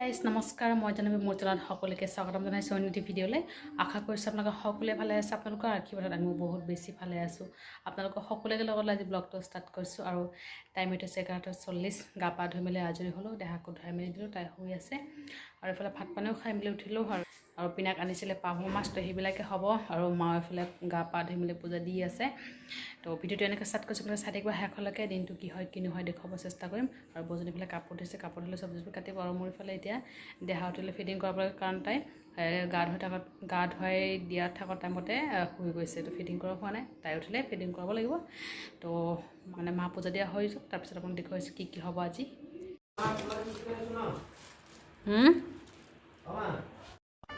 Guys নমস্কাৰ মই জানবী মোৰ চেনেলত সকলোকে স্বাগতম জনাইছোঁ অন্য এটি ভিডিঅ'লৈ। আশা কৰিছোঁ আপোনালোকে সকলোৱে ভালে আছে। আপোনালোকৰ আশীৰ্বাদত আমি বহুত বেছি ভালে আছোঁ। আপোনালোকৰ সকলোকে লগত আজি ব্লগটো ষ্টাৰ্ট কৰিছোঁ আৰু টাইম এইটো হৈছে এঘাৰটা চল্লিছ। গা পা ধুই মেলি আজৰি হ'লোঁ দেহাকো ধুৱাই মেলি দিলোঁ তাই শুই আছে। আৰু এইফালে ভাত পানীও খাই মেলি উঠিলোঁ আৰু আৰু পিনাক আনিছিলে পাভু মাছ তো সেইবিলাকে হ'ব। আৰু মা এইফালে গা পা ধুই মেলি পূজা দি আছে। তো ভিডিঅ'টো এনেকৈ ষ্টাৰ্ট কৰিছোঁ আপোনালোকে চাই থাকিব শেষলৈকে। দিনটো কি হয় কি নহয় দেখুৱাব চেষ্টা কৰিম। আৰু বজনী ফালে কাপোৰ ধুইছে কাপোৰ ধুলে চব্জিবোৰ কাটিব। আৰু মোৰ ইফালে এতিয়া দেহা উঠিলে ফিটিং কৰাব লাগে কাৰণ তাই গা ধুই থাকত গা ধুৱাই দিয়া থাকত টাইমতে শুই গৈছে। তো ফিটিং কৰা হোৱা নাই। তাই উঠিলে ফিটিং কৰাব লাগিব। তো মানে মা পূজা দিয়া হৈ যাওক তাৰপিছত আপোনাক দেখুৱাইছোঁ কি কি হ'ব আজি।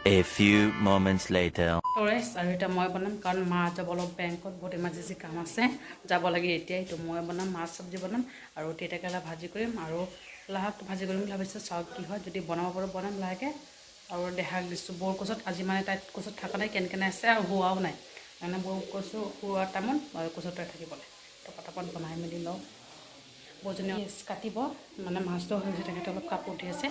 A few moments later. Forest আৰু এতিয়া মই বনাম কাৰণ মা যাব অলপ বেংকত বহুত ইমাৰ্জেঞ্চি কাম আছে। যাব লাগে এতিয়াই তো মই বনাম মাছ চব্জি বনাম আৰু তিতাকেৰেলা ভাজি কৰিম আৰু লাহটো ভাজি কৰিম বুলি ভাবিছোঁ চাওক কি হয় যদি বনাব পাৰোঁ বনাম লাহেকৈ। আৰু দেহাক দিছোঁ বৰ কোচত আজি মানে তাইত কোচত থকা নাই কেনে কেনে আছে আৰু হোৱাও নাই। মানে বৰ কচু হোৱা টাইমত মই কোচতে থাকিবলৈ তো পটাপট বনাই মেলি লওঁ। বৌজনীয়ে কাটিব মানে মাছটো হৈছে তেখেতে অলপ কাপোৰ দি আছে।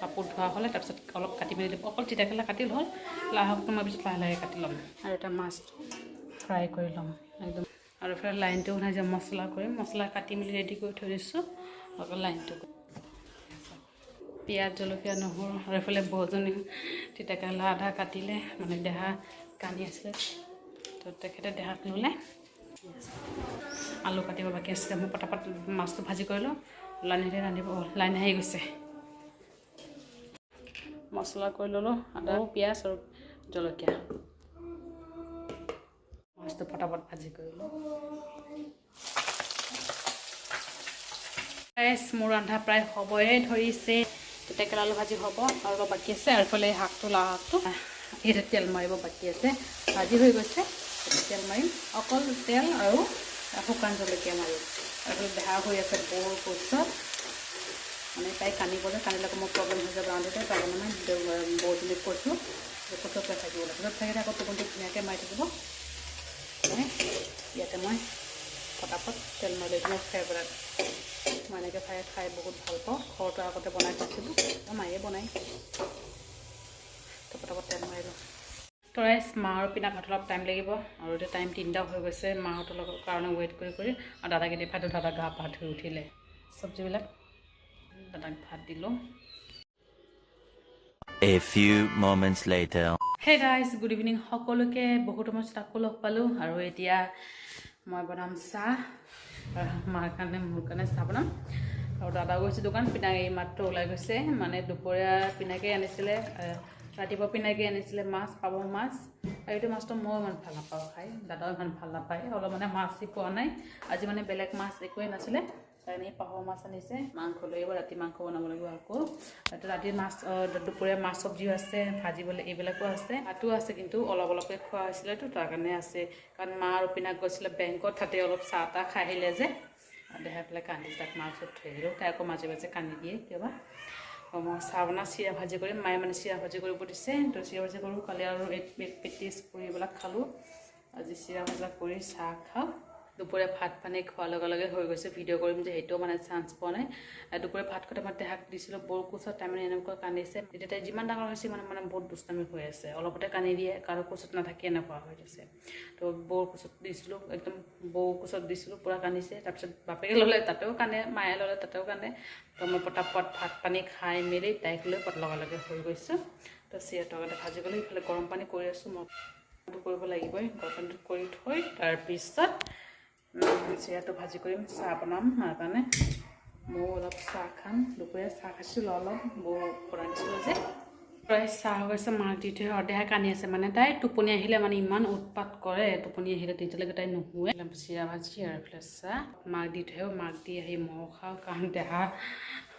কাপোৰ ধোৱা হ'লে তাৰপিছত অলপ কাটি মেলি দিব অকল তিতাকেৰেলা কাটি হ'ল লাহকটো মই পিছত লাহে লাহে কাটি ল'ম। আৰু এটা মাছটো ফ্ৰাই কৰি ল'ম, একদম। আৰু এইফালে লাইনটো নাই যে মছলা কৰিম, মছলা কাটি মেলি ৰেডি কৰি থৈ দিছোঁ অকল লাইনটো পিঁয়াজ, জলকীয়া, নহৰু, আৰু এইফালে বৌজনী তিতাকেৰেলা আধা কাটিলে মানে দেহা কান্দি আছিলে, তো তেখেতে দেহাক ল'লে আলু কাটিব বাকী আছিলে, মই পটাপট মাছটো ভাজি কৰি লওঁ লাইনতে ৰান্ধিব, লাইন আহি গৈছে। মছলা কৰি ল'লোঁ আদা পিঁয়াজ আৰু জলকীয়া। মাছটো পটাপট ভাজি কৰি গাইছ, মোৰ ৰন্ধা প্ৰায় হ'বই ধৰিছে। তিতাকেৰেলা আলু ভাজি হ'ব আৰু অলপ বাকী আছে আৰু এইফালে শাকটো লাও শাকটো এতিয়া তেল মাৰিব বাকী আছে। ভাজি হৈ গৈছে তেল মাৰিম। অকল তেল আৰু শুকান জলকীয়া মাৰিম। আৰু বেহা হৈ আছে বৰ কোচত মানে প্ৰায় কান্দিবলৈ কান্দিলে আকৌ মোৰ প্ৰব্লেম হৈ যাব বাৰান্দাতে তাৰপৰা মানে বহুত দিনত কৈছোঁ কঠিয়াকৈ থাকিব লাগে কঠিয়া থাকিলে আকৌ টোপনটো ধুনীয়াকৈ মাৰি থাকিব। মানে ইয়াতে মই ফটাফট তেল মাৰি পেলাই ফ্ৰাই পেলাই মই এনেকৈ ফ্ৰাই খাই বহুত ভাল পাওঁ। ঘৰটো আগতে বনাই থৈছিলোঁ মায়ে বনাই। ফটাফট তেল মাৰিলোঁ তৰাইচ মা আৰু পিনাকত অলপ টাইম লাগিব। আৰু এতিয়া টাইম তিনিটাও হৈ গৈছে। মাহঁতৰ লগত কাৰণে ৱেইট কৰি কৰি। আৰু দাদাকেইটা ফাইটো দাদা গা পা ধুই উঠিলে। চব্জিবিলাক দাদাক ভাত দিলোঁ A few moments later. Hey guys good evening সকলোকে বহুত সময় আকৌ লগ পালোঁ আৰু এতিয়া মই বনাম চাহ মাৰ কাৰণে মোৰ কাৰণে চাহ বনাম। আৰু দাদা গৈছে দোকান পিনাক এই মাত্ৰ ওলাই গৈছে। মানে দুপৰীয়া পিনাকে আনিছিলে ৰাতিপুৱা পিনাকে আনিছিলে মাছ পাব মাছ। আৰু এইটো মাছটো মই ইমান ভালো নাপাওঁ খাই দাদাও ইমান ভালো নাপায়। অলপ মানে মাছেই পোৱা নাই। আজি মানে বেলেগ মাছ একোৱেই নাছিলে। কাৰণে পাভ মাছ আনিছে। মাংস লৈ আহিব, ৰাতি মাংস বনাব লাগিব আকৌ। ৰাতিৰ মাছ দুপৰীয়া মাছ চব্জিও আছে ভাজিবলৈ এইবিলাকো আছে। ভাতো আছে কিন্তু অলপ অলপকৈ খোৱা হৈছিলেতো তাৰ কাৰণে আছে। কাৰণ মা আৰু পিনাক গৈছিলে বেংকত, তাতে অলপ চাহ তাহ খাই আহিলে যে। দেখাই পেলাই কান্দি তাক মাৰ ওচৰত থৈ আহিলোঁ। তাই আকৌ মাজে মাজে কান্দি দিয়ে কিয়বা মই চাহ বনাই চিৰা ভাজি কৰিম, মায়ে মানে চিৰা ভাজি কৰিব দিছে। তো চিৰা ভাজি কৰোঁ, কালি আৰু পেটিছ পুৰি এইবিলাক খালোঁ। আজি চিৰা ভাজা কৰি চাহ খাওঁ। দুপৰীয়া ভাত পানী খোৱাৰ লগে লগে হৈ গৈছে। ভিডিঅ' কৰিম যে সেইটোও মানে চান্স পোৱা নাই। দুপৰীয়া ভাত খোৱাতে মই দেহাক দিছিলোঁ, বৰ কোচত তাই মানে এনেকুৱা কান্দিছে। তেতিয়া তাই যিমান ডাঙৰ হৈছে মানে মানে বহুত দুষ্টামি হৈ আছে। অলপতে কান্দি দিয়ে, কাৰো কোচত নাথাকি, এনেকুৱা হৈ গৈছে। তো বৌৰ কোচত দিছিলোঁ, একদম বৌ কোচত দিছিলোঁ, পূৰা কান্দিছে। তাৰপিছত বাপেকে ল'লে, তাতেও কান্দে, মায়ে ল'লে, তাতেও কান্দে। তো মই পটাপট ভাত পানী খাই মেলি তাইক লৈ পট লগে লগে হৈ গৈছোঁ। তো চিৰা তৰকাৰী ভাজিবলৈ, ইফালে গৰম পানী কৰি আছোঁ, মই সেইটো কৰিব লাগিবই। গৰম পানীটো কৰি থৈ, তাৰপিছত চিৰাটো ভাজি কৰিম চাহ বনাম মাৰ কাৰণে ময়ো অলপ চাহ খাম দুপৰীয়া চাহ খাইছিলোঁ অলপ বৌ পৰা দিছিলোঁ যে। প্ৰায় চাহ হৈ গৈছে, মাক দি থৈ অৰ্ধেহে কান্দি আছে মানে। তাই টোপনি আহিলে মানে ইমান উৎপাত কৰে, টোপনি আহিলে তেতিয়ালৈকে তাই নুশুৱে। চিৰা ভাজি আৰু এইফালে চাহ মাক দি থৈও, মাক দি আহি মহ খাওঁ, কাৰণ দেহা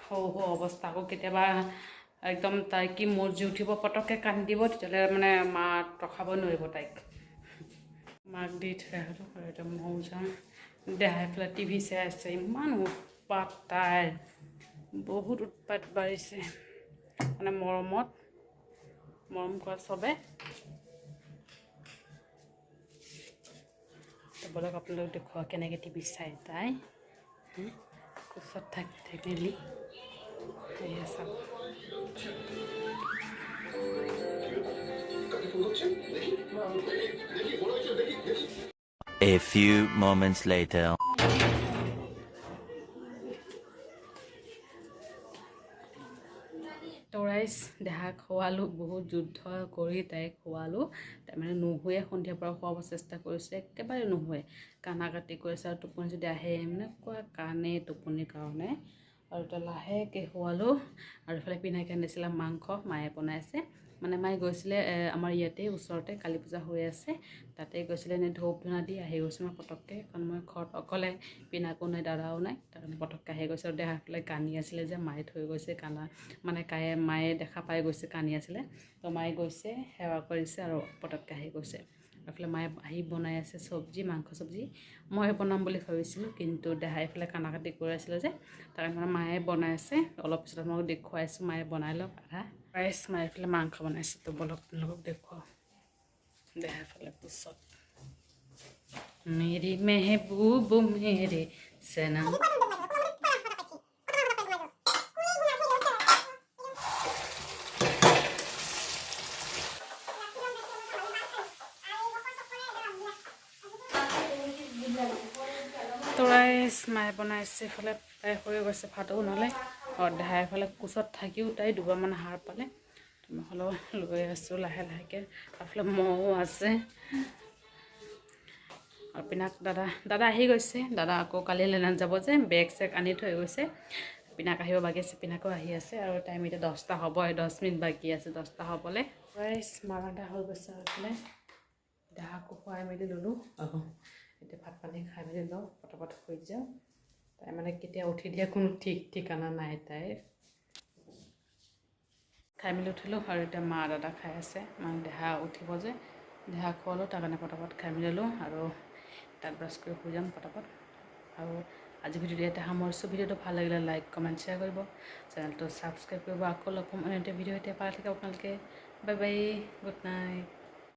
সৰু সৰু অৱস্থা। আকৌ কেতিয়াবা একদম তাই কি মৰ্জি উঠিব পটককৈ কান্দি দিব তেতিয়াহ'লে মানে মা ৰখাব নোৱাৰিব তাইক। মাক দি এতিয়া ময়ো যাওঁ দেহাই পেলাই টিভি চাই আছে, ইমান উৎপাত তাইৰ বহুত উৎপাত বাঢ়িছে মানে মৰমত, মৰম কৰা চবে। বলক আপোনালোক দেখুওৱা কেনেকৈ টিভি চাই তাই? কোচত থাকি থাকি মেলি সেয়া চাওক A few moments later. তৰাইচ দেহাক খোৱালোঁ বহুত যুদ্ধ কৰি তাইক খোৱালোঁ। তাৰমানে নুশুৱে সন্ধিয়াৰ পৰা খুৱাব চেষ্টা কৰিছে একেবাৰে নুশুৱে। কানা কাটি কৰিছে আৰু টোপনি যদি আহে এনেকুৱা কাণে টোপনিৰ কাৰণে। আৰু এতিয়া লাহেকৈ খোৱালোঁ আৰু ইফালে পিনাকি আনিছিলে মাংস মায়ে বনাইছে। মানে মায়ে গৈছিলে আমাৰ ইয়াতে ওচৰতে কালী পূজা হৈ আছে। তাতে গৈছিলে এনেই ধূপ ধূনা দি আহি গৈছোঁ মই পটককৈ কাৰণ মই ঘৰত অকলে পিনাকো নাই দাদাও নাই। তাৰ কাৰণে পটককৈ আহি গৈছে আৰু দেহা ফালে কান্দি আছিলে যে মায়ে থৈ গৈছে কান্দা মানে কায়ে মায়ে দেখা পাই গৈছে কান্দি আছিলে। তো মায়ে গৈছে সেৱা কৰিছে আৰু পটককৈ আহি গৈছে। এইফালে মায়ে আহি বনাই আছে চব্জি মাংস চব্জি। মই বনাম বুলি ভাবিছিলোঁ কিন্তু দেহাই এইফালে কানা কাটি কৰি আছিলে যে তাৰ মানে মায়ে বনাই আছে। অলপ পিছত আপোনালোকক দেখুৱাইছোঁ মায়ে বনাই লওক আধা। ৰাইচ মায়ে এইফালে মাংস বনাইছে তো বলক আপোনালোকক দেখুৱাওঁ দেহাই ফালে পিছত মেৰি মেহবুব মেৰে সনম তৰাই মায়ে বনাইছে, এইফালে হৈ গৈছে ভাতো বনালে দেহাই এইফালে কোচত থাকিও তাই দুবাৰমান সাৰ পালে। মই হ'লেও লৈ আছোঁ লাহে লাহেকৈ। এইফালে মহো আছে। আৰু পিনাক দাদা দাদা আহি গৈছে। দাদা আকৌ কালি লেনাত যাব যে বেগ চেগ আনি থৈ গৈছে। পিনাক আহিব বাকী আছে পিনাকো আহি আছে আৰু টাইম এতিয়া দহটা হ'ব দহ মিনিট বাকী আছে দহটা হ'বলৈ। ৰাইচ মাৰাদা হৈ গৈছে আৰু এইফালে। দেহাকো খুৱাই মেলি ল'লোঁ। এতিয়া ভাত পানী খাই মেলি লওঁ পটাপট শুই যাওঁ তাই মানে কেতিয়া উঠি দিয়া কোনো ঠিক ঠিকনা নাই তাইৰ খাই মেলি উঠিলোঁ আৰু এতিয়া মা দাদা খাই আছে। মানে দেহা উঠিব যে, দেহা খোৱালোঁ, তাৰ কাৰণে পটাপট খাই মেলি ল'লোঁ, আৰু তাত ব্ৰাছ কৰি শুই যাম পটাপট। আৰু আজি ভিডিঅ'টো ইয়াতে সামৰিছোঁ। ভিডিঅ'টো ভালো লাগিলে লাইক কমেণ্ট শ্বেয়াৰ কৰিব। চেনেলটো ছাবস্ক্ৰাইব কৰিব। আকৌ লগ পাম এটা ভিডিঅ' এতিয়া পাই থাকে আপোনালোকে। Bye bye good night